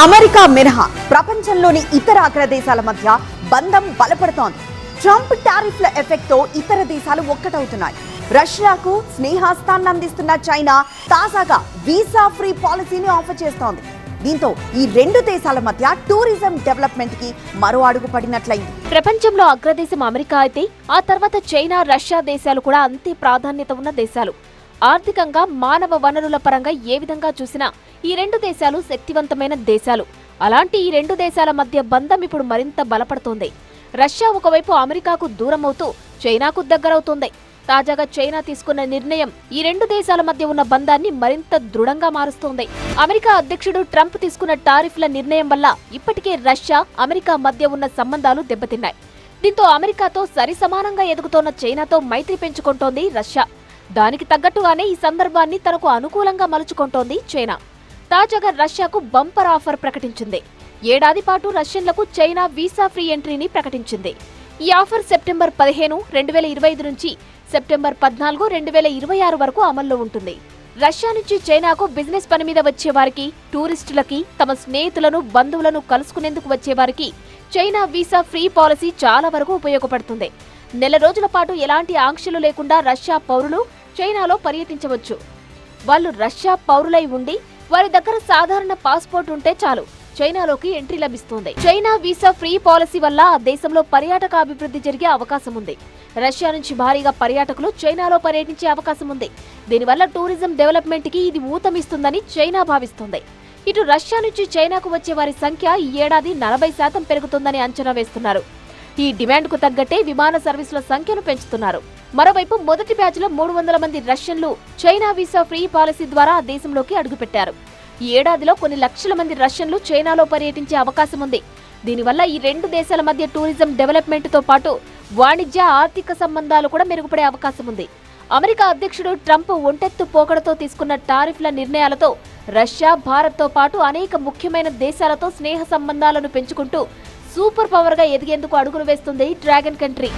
America మినహా ప్రపంచంలోని ఇతర అగ్రదేశాల మధ్య బంధం బలపడుతోంది. ట్రంప్ టారిఫ్ల ఎఫెక్ట్తో ఇతర దేశాలు ఒక్కటవుతున్నాయి. రష్యాకు స్నేహాస్తాన్ని అందిస్తున్న చైనా తాజాగా వీసా ఫ్రీ పాలసీని ఆఫర్ చేస్తోంది. దీంతో ఈ రెండు దేశాల మధ్య టూరిజం డెవలప్మెంట్కి మరో అడుగు పడినట్లయింది. ప్రపంచంలో అగ్రదేశం అమెరికా అయితే ఆ తర్వాత చైనా రష్యా దేశాలు కూడా అంతే ప్రాధాన్యత ఉన్న దేశాలు. ఆర్థికంగా మానవ వనరుల పరంగా ఏ విధంగా చూసినా ఈ రెండు దేశాలు శక్తివంతమైన దేశాలు. అలాంటి ఈ రెండు దేశాల మధ్య బంధం ఇప్పుడు మరింత బలపడుతోంది. రష్యా ఒకవైపు అమెరికాకు దూరమవుతూ చైనాకు దగ్గరవుతోంది. తాజాగా చైనా తీసుకున్న నిర్ణయం ఈ రెండు దేశాల మధ్య ఉన్న బంధాన్ని మరింత దృఢంగా మారుస్తోంది. అమెరికా అధ్యక్షుడు ట్రంప్ తీసుకున్న టారిఫ్ల నిర్ణయం వల్ల ఇప్పటికే రష్యా అమెరికా మధ్య ఉన్న సంబంధాలు దెబ్బతిన్నాయి. దీంతో అమెరికాతో సరిసమానంగా ఎదుగుతోన్న చైనాతో మైత్రి పెంచుకుంటోంది రష్యా. దానికి తగ్గట్టుగానే ఈ సందర్భాన్ని తనకు అనుకూలంగా మలుచుకుంటోంది చైనా. తాజాగా రష్యాకు బంపర్ ఆఫర్ ప్రకటించింది. ఏడాది పాటు రష్యన్లకు చైనా వీసా ఫ్రీ ఎంట్రీని ప్రకటించింది. ఈ ఆఫర్ సెప్టెంబర్ పదిహేను రెండు వేల ఇరవై ఐదు నుంచి సెప్టెంబర్ పద్నాలుగు రెండు వేల ఇరవై ఆరు వరకు అమల్లో ఉంటుంది. రష్యా నుంచి చైనాకు బిజినెస్ పని మీద వచ్చే వారికి టూరిస్టులకి తమ స్నేహితులను బంధువులను కలుసుకునేందుకు వచ్చే వారికి చైనా వీసా ఫ్రీ పాలసీ చాలా వరకు ఉపయోగపడుతుంది. నెల రోజుల పాటు ఎలాంటి ఆంక్షలు లేకుండా రష్యా పౌరులు చైనాలో పర్యటించవచ్చు. వాళ్ళు రష్యా పౌరులై ఉండి వారి దగ్గర సాధారణ పాస్పోర్ట్ ఉంటే చాలు. చైనాలోకి ఎంట్రీ లభిస్తుంది. చైనా వీసా ఫ్రీ పాలసీ వల్ల ఆ దేశంలో పర్యాటక అభివృద్ధి జరిగే అవకాశం ఉంది. రష్యా నుంచి భారీగా పర్యాటకులు చైనాలో పర్యటించే అవకాశం ఉంది. దీనివల్ల టూరిజం డెవలప్మెంట్కి ఇది ఊతమిస్తుందని చైనా భావిస్తోంది. ఇటు రష్యా నుంచి చైనాకు వచ్చే వారి సంఖ్య ఈ ఏడాది నలభై శాతం పెరుగుతుందని అంచనా వేస్తున్నారు. ఈ డిమాండ్కు తగ్గట్టే విమాన సర్వీసుల సంఖ్యను పెంచుతున్నారు. మరోవైపు మొదటి బ్యాచ్లో మూడు వందల మంది రష్యన్లు చైనా వీసా ఫ్రీ పాలసీ ద్వారా ఆ దేశంలోకి అడుగుపెట్టారు. ఈ ఏడాదిలో కొన్ని లక్షల మంది రష్యన్లు చైనాలో పర్యటించే అవకాశం ఉంది. దీనివల్ల ఈ రెండు దేశాల మధ్య టూరిజం డెవలప్మెంట్తో పాటు వాణిజ్య ఆర్థిక సంబంధాలు కూడా మెరుగుపడే అవకాశం ఉంది. అమెరికా అధ్యక్షుడు ట్రంప్ ఒంటెత్తు పోకడతో తీసుకున్న టారిఫ్ల నిర్ణయాలతో రష్యా భారత్తో పాటు అనేక ముఖ్యమైన దేశాలతో స్నేహ సంబంధాలను పెంచుకుంటూ సూపర్ పవర్గా ఎదిగేందుకు అడుగులు వేస్తుంది డ్రాగన్ కంట్రీ.